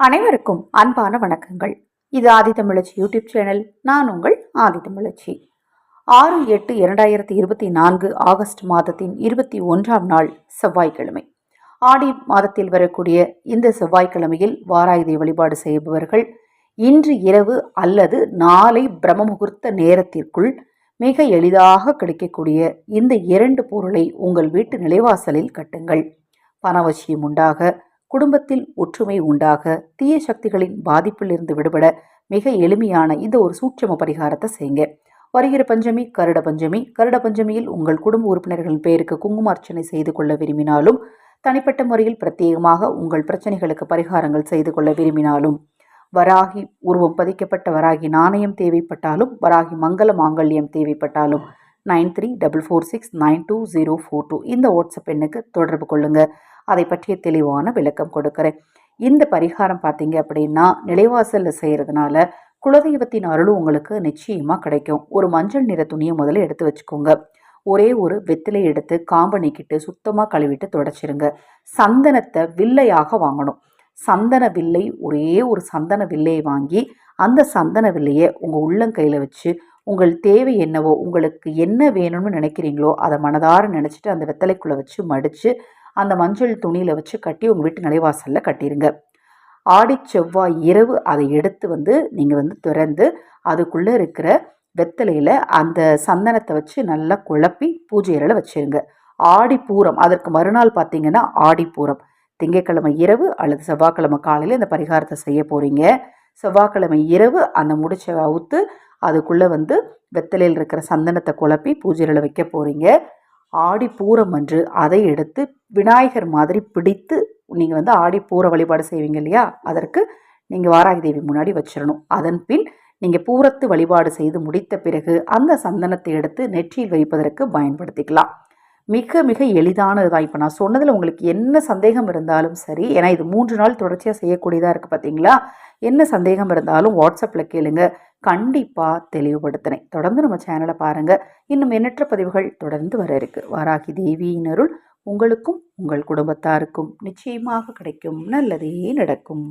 அனைவருக்கும் அன்பான வணக்கங்கள். இது ஆதித்தமிழச்சி யூடியூப் சேனல். நான் உங்கள் ஆதித்தமிழச்சி ஆறு எட்டு இரண்டாயிரத்தி இருபத்தி நான்கு ஆகஸ்ட் மாதத்தின் இருபத்தி ஒன்றாம் நாள் செவ்வாய்க்கிழமை. ஆடி மாதத்தில் வரக்கூடிய இந்த செவ்வாய்க்கிழமையில் வாராயுதை வழிபாடு செய்பவர்கள் இன்று இரவு அல்லது நாளை பிரம்ம முகூர்த்த நேரத்திற்குள் மிக எளிதாக கிடைக்கக்கூடிய இந்த இரண்டு பொருளை உங்கள் வீட்டு நிலைவாசலில் கட்டுங்கள். பணவசியம் உண்டாக குடும்பத்தில் ஒற்றுமை உண்டாக தீய சக்திகளின் பாதிப்பிலிருந்து விடுபட மிக எளிமையான இந்த ஒரு சூட்சம பரிகாரத்தை செய்யுங்க. வருகிற பஞ்சமி கருட பஞ்சமி. கருட பஞ்சமியில் உங்கள் குடும்ப உறுப்பினர்களின் பெயருக்கு குங்கும அர்ச்சனை செய்து கொள்ள விரும்பினாலும் தனிப்பட்ட முறையில் பிரத்யேகமாக உங்கள் பிரச்சனைகளுக்கு பரிகாரங்கள் செய்து கொள்ள விரும்பினாலும் வராகி உருவம் பதிக்கப்பட்ட வராகி நாணயம் தேவைப்பட்டாலும் வராகி மங்கள மாங்கல்யம் தேவைப்பட்டாலும் nine three double four six nine two zero four two. இந்த வாட்ஸ்அப் எண்ணுக்கு தொடர்பு கொள்ளுங்கள் அதை பற்றிய தெளிவான விளக்கம் கொடுக்குறேன். இந்த பரிகாரம் பார்த்தீங்க அப்படின்னா நிலைவாசலில் செய்கிறதுனால குலதெய்வத்தின் அருளும் உங்களுக்கு நிச்சயமாக கிடைக்கும். ஒரு மஞ்சள் நிற துணியை முதல்ல எடுத்து வச்சுக்கோங்க. ஒரே ஒரு வெத்திலை எடுத்து காம்பை நீக்கிட்டு சுத்தமாக கழுவிட்டு தொடச்சிருங்க. சந்தனத்தை வில்லையாக வாங்கணும். சந்தன வில்லை ஒரே ஒரு சந்தன வில்லையை வாங்கி அந்த சந்தன வில்லையை உங்கள் உள்ளங்கையில் வச்சு உங்கள் தேவை என்னவோ உங்களுக்கு என்ன வேணும்னு நினைக்கிறீங்களோ அதை மனதார நினச்சிட்டு அந்த வெத்தலைக்குள்ளே வச்சு மடித்து அந்த மஞ்சள் துணியில் வச்சு கட்டி உங்கள் வீட்டு நிலைவாசலில் கட்டிடுங்க ஆடி செவ்வாய் இரவு அதை எடுத்து வந்து நீங்கள் வந்து திறந்து அதுக்குள்ளே இருக்கிற வெத்தலையில் அந்த சந்தனத்தை வச்சு நல்லா குழப்பி பூஜை அறையில் வச்சுருங்க. ஆடி பூரம் அதற்கு மறுநாள் பார்த்தீங்கன்னா ஆடி பூரம். திங்கட்கிழமை இரவு அல்லது செவ்வாய்க்கிழமை காலையில் இந்த பரிகாரத்தை செய்ய போகிறீங்க செவ்வாய்க்கிழமை இரவு அந்த முடிச்சை அவுத்து அதுக்குள்ளே வந்து வெத்தலையில் இருக்கிற சந்தனத்தை குழப்பி பூஜையில் வைக்க போகிறீங்க ஆடி பூரம் அன்று அதை எடுத்து விநாயகர் மாதிரி பிடித்து நீங்கள் வந்து ஆடி பூர வழிபாடு செய்வீங்க இல்லையா? அதற்கு நீங்கள் வாராகி தேவி முன்னாடி வச்சிடணும் அதன் பின் நீங்கள் பூரத்து வழிபாடு செய்து முடித்த பிறகு அந்த சந்தனத்தை எடுத்து நெற்றியில் வைப்பதற்கு பயன்படுத்திக்கலாம். மிக மிக எளிதானது தான் இப்போ நான் சொன்னதில் உங்களுக்கு என்ன சந்தேகம் இருந்தாலும் சரி ஏன்னா இது மூன்று நாள் தொடர்ச்சியாக செய்யக்கூடியதாக இருக்குது பார்த்தீங்களா என்ன சந்தேகம் இருந்தாலும் வாட்ஸ்அப்பில் கேளுங்க. கண்டிப்பாக தெளிவுபடுத்தினேன் தொடர்ந்து நம்ம சேனலை பாருங்கள் இன்னும் எண்ணற்ற பதிவுகள் தொடர்ந்து வர இருக்கு. வாராகி தேவியினருள் உங்களுக்கும் உங்கள் குடும்பத்தாருக்கும் நிச்சயமாக கிடைக்கும். நல்லதே நடக்கும்.